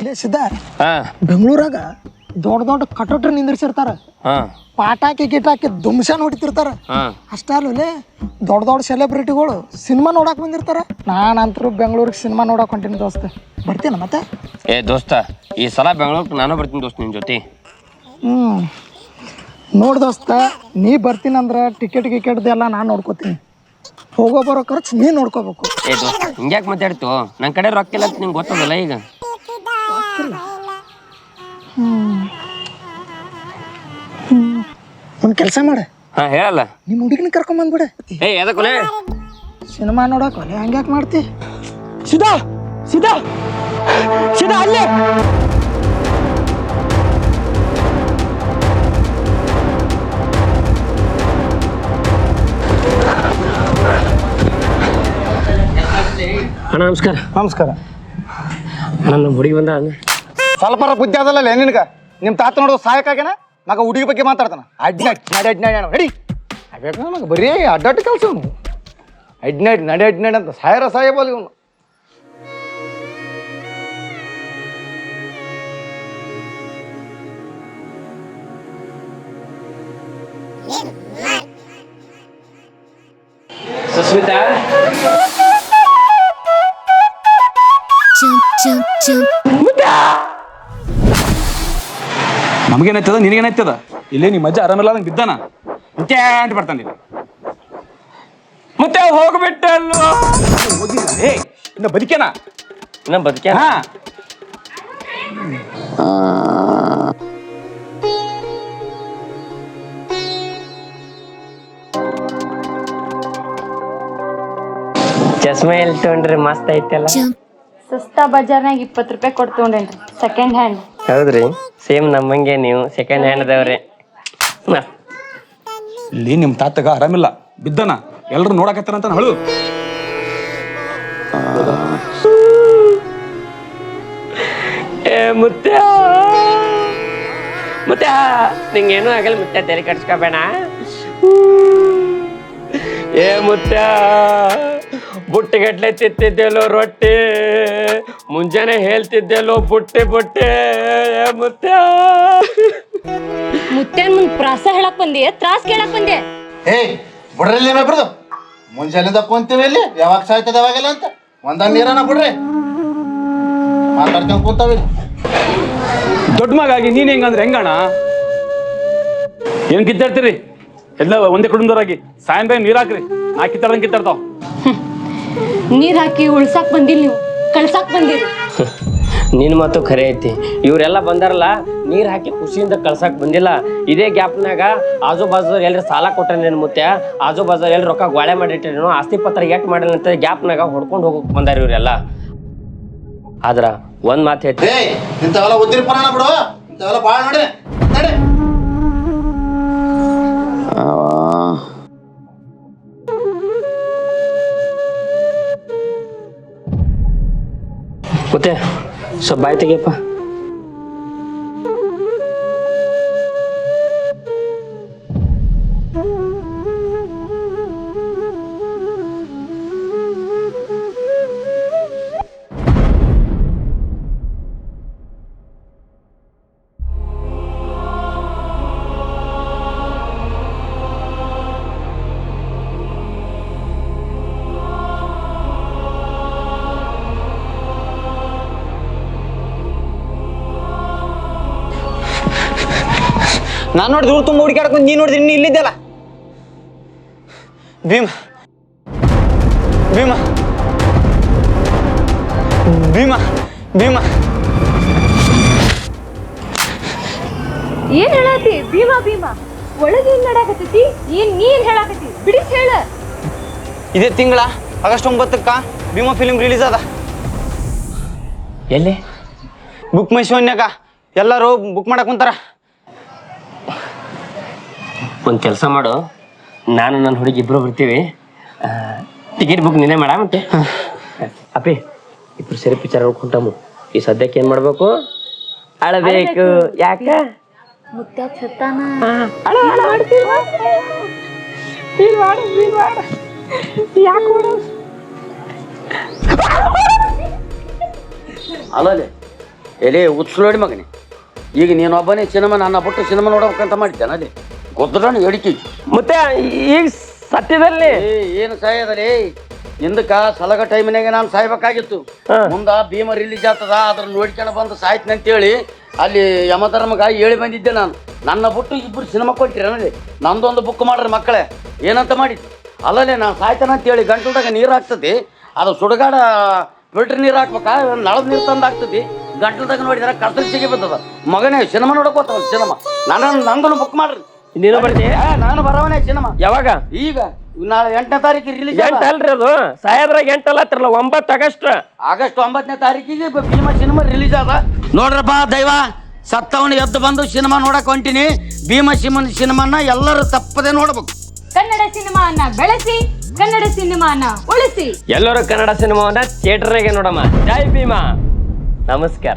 ಇಲ್ಲೇ ಸಿದ್ಧ. ಹಾ. ಬೆಂಗಳೂರಾಗ ದೊಡ್ಡ ದೊಡ್ಡ ಕಟೋಟ್ರ ನಿಂದಿರ್ಸಿರ್ತಾರ. ಹಾ. ಪಾಟಾಕಿ ಗಿಟಾಕಿ ದುಮ್ಸಾನ್ ಹೊಡಿತಿರ್ತಾರ ಹಾ. ಅಷ್ಟೇ ಅಲ್ಲೇ ದೊಡ್ಡ ದೊಡ್ಡ ಸೆಲೆಬ್ರಿಟಿಗಳು ಸಿನಿಮಾ ನೋಡಕ್ ಬಂದಿರ್ತಾರ. ನಾನಂತರೂ ಬೆಂಗಳೂರಿಗೆ ಸಿನಿಮಾ ನೋಡಕ್ ಹೊಂಟೀನಿ ದೋಸ್ತ. ಬರ್ತೀನ ಮತ್ತೆ? ಏ ದೋಸ್ತ ಈ ಸಲ ಬೆಂಗಳೂರಿಗೆ ನಾನು ಬರ್ತೀನಿ ದೋಸ್ತ ನಿನ್ ಜೊತೆ. ಹ್ಮ್. ನೋಡ್ ದೋಸ್ತ ನೀ ಬರ್ತೀನಂದ್ರೆ ಟಿಕೆಟ್ ಗಿಕೆಟ್ದೆಲ್ಲ ನಾನು ನೋಡ್ಕೋತೀನಿ. ಹೋಗೋ ಬರೋ ಖರ್ಚು ನೀ ನೋಡ್ಕೋಬೇಕು. ಏ ದೋಸ್ತ ಹಿಂಗ್ಯಾಕೆ ಮಾತಾಡ್ತು ನನ್ನ ಕಡೆ ರೊಕ್ಕ ಇಲ್ಲ ಅಂತ ನಿಂಗೆ ಗೊತ್ತದಲ್ಲ ಈಗ? ಒಂದು ಕೆಲಸ ಮಾಡ. ಹಾ ಹೇಳಲ್ಲ. ನಿಮ್ಮ ಹುಡುಗಿನ ಕರ್ಕೊಂಬಂದ್ಬಿಡ ಏ ಕೊಲೆ? ಸಿನಿಮಾ ನೋಡಕ್ ಕೊಲೆ ಹಂಗ್ಯಾಕೆ ಮಾಡ್ತಿ? ಸಿದಾ ಸಿದಾ ಸಿದಾ ಅಲ್ಲೇ. ಅಣ್ಣ ನಮಸ್ಕಾರ. ನಮಸ್ಕಾರ. ನನ್ನ ಹುಡುಗಿ ಬಂದ ಸ್ವಲ್ಪರ ಬುದ್ಧಿ ಅದಲ್ಲ ನಿನಗ? ನಿಮ್ಮ ತಾತ ಸಹಾಯಕ ಸಹಾಯಕ್ಕಾಗೇನ ಮಗ ಹುಡುಗಿ ಬಗ್ಗೆ ಮಾತಾಡ್ತಾನ. ಅಡ್ನಾಡ್ ನಡೆ. ಅಡ್ಡಿ ನಡಿ ನಡಿ ಬರೀ ಅಡ್ಡಾಟ ಕೆಲಸ ಅವನು ಅಡ್ಡಿ ನಡಿ ಅಡ್ನಾಡ್ ನಡಿ ಅಂತ ಸಾಯರ ಸಾಯಬಲ್ಲ ಇವನು. Susmita jump, jump, jump. ನಮಗೇನಾಯ್ತದ? ನಿನಗೇನಾಯ್ತದ? ಇಲ್ಲೇ ನಿಮ್ಮ ಅಜ್ಜ ಆರಾಮಿಲ್ಲ ಅದಂಗೆ ಬಿದ್ದಾನ ಅಂತ ಬರ್ತಾನೆ ಇಲ್ಲಿ. ಮತ್ತೆ ಹೋಗ್ಬಿಟ್ಟಲ್ಲ ಏ ಇನ್ನ ಬದುಕೇನ ಇನ್ನ ಬದುಕ್ಯಾನ? ಹಾ. ಚಸ್ಮಾ ಎಲ್ಲಿ ತೊಗೊಂಡ್ರಿ ಮಸ್ತ್ ಐತಲ್ಲ? ಸುಸ್ತಾ ಸಸ್ತಾ ಬಜಾರ್ನಾಗ ಇಪ್ಪತ್ತು ರೂಪಾಯಿ ಕೊಟ್ಟು ತೊಗೊಂಡೇನ್ರಿ ಸೆಕೆಂಡ್ ಹ್ಯಾಂಡ್ ಹೌದ್ರಿ? ಸೇಮ್ ನಮ್ಮಂಗೆ ನೀವು ಸೆಕೆಂಡ್ ಹ್ಯಾಂಡ್ ಅದಾವ್ರಿ ಇಲ್ಲಿ ನಿಮ್ಮ ತಾತಗ ಆರಾಮಿಲ್ಲ. ಬಿದ್ದನ. ಎಲ್ರು ನೋಡಕತ್ತಾರಂತ ಹಳು. ಮುತ್ಯ ಮುತ್ಯ ನಿಂಗೇನು ಆಗಲ್ಲ ಮುತ್ಯ ತೆರೆ ಕಟ್ಸ್ಕೋಬೇಡ ಏ ಮುತ್ಯ ಬುಟ್ಟಿಗಟ್ಲೆ ತಿತ್ತಿದ್ದೆಲ್ಲೋ ರೊಟ್ಟಿ ಮುಂಜಾನೆ ಹೇಳ್ತಿದ್ದೆಲ್ಲೋ ಬುಟ್ಟಿ ಬುಟ್ಟಿ ಮುತ್ತೆ ಮುತ್ಯ ಮುತ್ತೇನ್ ಮುಂದ್ ಪ್ರಾಸ ಹೇಳಕ್ ಬಂದೆ ತ್ರಾಸ್ ಕೇಳಕ್ ಬಂದೆ. ಏಯ್ ಬಿಡ್ರಿ ನೀವೇ ಬಿಡ್ದು ಮುಂಜಾನೆದ ಕುಂತೀವಿ ಇಲ್ಲಿ ಯಾವಾಗ ಸಾಯ್ತದ ಯಾವಾಗೆಲ್ಲ ಅಂತ. ಒಂದ ನೀರನ ಬಿಡ್ರಿ. ಮಾತಾಡ್ತೇವೆ ಕುಂತಾವಿ ದೊಡ್ಡ ಮಗ ಆಗಿ ನೀನ್ ಹೆಂಗಂದ್ರೆ ಹೆಂಗಣ್ಣ? ಏನ್ ಕಿತ್ತಾಡ್ತೀರಿ? ಎಲ್ಲ ಒಂದೇ ಕುಟುಂಬದವರಾಗಿ. ಸಾಯಂ ನೀರಾಕ್ರಿ ನೀರ್ ಹಾಕ್ರಿ. ನಾ ಕಿತ್ತಾಡ್ದಂಗೆ ಕಿತ್ತಾಡ್ತಾವ. ನೀರ್ ಹಾಕಿ ಉಳ್ಸಾಕ್ ಬಂದಿಲ್ ನೀವು. ಕಳ್ಸಾಕ್ ಬಂದಿರಿ ನಿನ್ ಮಾತು ಖರೆ ಐತಿ. ಇವರೆಲ್ಲ ಬಂದಾರಲ್ಲ ನೀರ್ ಹಾಕಿ ಖುಷಿಯಿಂದ ಕಳ್ಸಕ್ ಬಂದಿಲ್ಲ. ಇದೇ ಗ್ಯಾಪ್ನಾಗ ಆಜು ಬಾಜು ಎಲ್ರಿ ಸಾಲ ಕೊಟ್ರೆ ನಿನ್ ಮುತ್ಯ? ಆಜು ಬಾಜು ಎಲ್ರಿ ರೊಕ್ಕ ಗೋಳೆ ಮಾಡಿಟ್ಟಿರೇನು ಆಸ್ತಿ ಪತ್ರ ಎಟ್ ಮಾಡಿಲ್ಲ ಅಂತ ಗ್ಯಾಪ್ನಾಗ ಹೊಡ್ಕೊಂಡು ಹೋಗಕ್ ಬಂದಾರ ಇವರೆಲ್ಲ. ಆದ್ರ ಒಂದ್ ಮಾತು ಹೇಳ್ತೀನಿ. ಏಯ್ ಇಂಥವೆಲ್ಲ ಉದ್ದಿರಿ ಪರಾಣ ಬಿಡು. ಇಂಥವೆಲ್ಲ ಭಾಳ ನೋಡಿ ನಡಿ. ಮುತ್ತೆ ಸ್ವಲ್ಪ ಬಾಯ್ ತೆಗಿಯಪ್ಪ ನಾನು ನೋಡಿದ್ರು ಊರು ತುಂಬ ಹುಡುಕಾಡ್ಕೊಂಡು ನೀನು ನೋಡಿದ್ರೆ ನೀನು ಇಲ್ಲಿದ್ದಲ್ಲ? ಭೀಮ. ಭೀಮ. ಭೀಮ. ಭೀಮ. ಏನ್ ಹೇಳತಿ? ಭೀಮಾ ಭೀಮಾ. ಒಳಗೆ ಏನ್ ನಡಾಕತ್ತೈತಿ ಏನ್ ನೀನ್ ಹೇಳಾಕತ್ತಿ? ಬಿಡಿಸ್ ಹೇಳ. ಇದೇ ತಿಂಗಳ? ಆಗಸ್ಟ್ ಒಂಬತ್ತಕ್ಕ ಭೀಮಾ ಫಿಲಿಮ್ ರಿಲೀಸ್ ಅದ. ಎಲ್ಲಿ? ಬುಕ್ ಮೈ ಶೋನ್ಯಾಗ ಎಲ್ಲರೂ ಬುಕ್ ಮಾಡಕ್ ಕುಂತಾರ. ಒಂದು ಕೆಲಸ ಮಾಡು. ನಾನು ನನ್ನ ಹುಡುಗಿ ಇಬ್ಬರು ಬರ್ತೀವಿ. ಟಿಕೆಟ್ ಬುಕ್ ನೀನೇ ಮಾಡ ಮತ್ತೆ. ಅಪ್ಪಿ ಇಬ್ರು ಸೇರಿ ಪಿಕ್ಚರ್ ನೋಡ್ಕೊಂಡಮ್ಮ ಈ ಸದ್ಯಕ್ಕೆ ಏನು ಮಾಡಬೇಕು? ಅಳಬೇಕು. ಯಾಕ? ಅಲ್ಲದೆ ಎಲೆ ಉತ್ಸಲೋಡಿ ಮಗನೇ. ಈಗ ನೀನೊಬ್ಬನೇ ಸಿನಿಮಾ ನನ್ನ ಬಿಟ್ಟು ಸಿನಿಮಾ ನೋಡ್ಬೇಕಂತ ಮಾಡಿದ್ದೇನೆ ಅದೇ ಗೊತ್ತಡೋಣ ಎಡಿಕಿ ಮತ್ತೆ ಈಗ ಸತ್ಯದಲ್ಲಿ ಏನು ಸಾಯದಲೇ ಹಿಂದಕ್ಕ ಸಲಗ ಟೈಮಿನಾಗ ನಾನು ಸಾಯ್ಬೇಕಾಗಿತ್ತು. ಮುಂದ ಭೀಮ ರಿಲೀಸ್ ಆಗ್ತದ ಅದ್ರ ನೋಡ್ಕೊಂಡು ಬಂದು ಸಾಯ್ತೀನಿ ಅಂತೇಳಿ ಅಲ್ಲಿ ಯಮಧರ್ಮಗ ಹೇಳಿ ಬಂದಿದ್ದೆ ನಾನು. ನನ್ನ ಬಿಟ್ಟು ಇಬ್ಬರು ಸಿನಿಮಾ ಕೊಟ್ಟಿರಿ ನನಗೆ. ನಂದೊಂದು ಬುಕ್ ಮಾಡ್ರಿ ಮಕ್ಕಳೇ. ಏನಂತ ಮಾಡಿದ್ದು? ಅಲ್ಲಲ್ಲೇ ನಾನು ಸಾಯ್ತಾನ ಅಂತೇಳಿ ಗಂಟಲ್ದಾಗ ನೀರು ಹಾಕ್ತದೆ. ಅದು ಸುಡಗಾಡ ಫಿಲ್ಟರ್ ನೀರು ಹಾಕ್ಬೇಕಾ? ನಳದ ನೀರು ತಂದು ಹಾಕ್ತದೆ. ಗಂಟಲ್ದಾಗ ನೋಡಿದ್ರೆ ಕರ್ತಲ್ ಸಿಗಿ ಬರ್ತದ ಮಗನೇ ಸಿನಿಮಾ ನೋಡಕ್ ಸಿನಿಮಾ ನನ್ನ ನಂದನ್ನು ಬುಕ್ ಮಾಡ್ರಿ. ನೀನು ಬರ್ತಿ ನಾನು ಬರವನೇ ಸಿನಿಮಾ ಯಾವಾಗ? ಈಗ ನಾಳೆ ಎಂಟನೇ ತಾರೀಕಿಗೆ ರಿಲೀಸ್ ಎಂಟ ಅಲ್ರಿ ಅದು. ಸಾಯದ್ರಾಗ ಎಂಟಲ್ಲ ಹತ್ತಿರಲ್ಲ ಒಂಬತ್ತು ಆಗಸ್ಟ್. ಆಗಸ್ಟ್ ಒಂಬತ್ತನೇ ತಾರೀಕಿಗೆ ಭೀಮಾ ಸಿನಿಮಾ ರಿಲೀಸ್ ಅದ. ನೋಡ್ರಪ್ಪ ದೈವ ಸತ್ತವನು ಎದ್ದು ಬಂದು ಸಿನಿಮಾ ನೋಡಕ್ ಹೊಂಟಿನಿ. ಭೀಮ ಸಿಮನ ಸಿನಿಮಾನ ಎಲ್ಲರೂ ತಪ್ಪದೆ ನೋಡ್ಬೇಕು. ಕನ್ನಡ ಸಿನಿಮಾನ ಬೆಳೆಸಿ ಕನ್ನಡ ಸಿನಿಮಾನ ಉಳಿಸಿ. ಎಲ್ಲರೂ ಕನ್ನಡ ಸಿನಿಮಾವನ್ನ ಥಿಯೇಟರ್ನಾಗೆ ನೋಡಮ್ಮ. ಜೈ ಭೀಮಾ. ನಮಸ್ಕಾರ.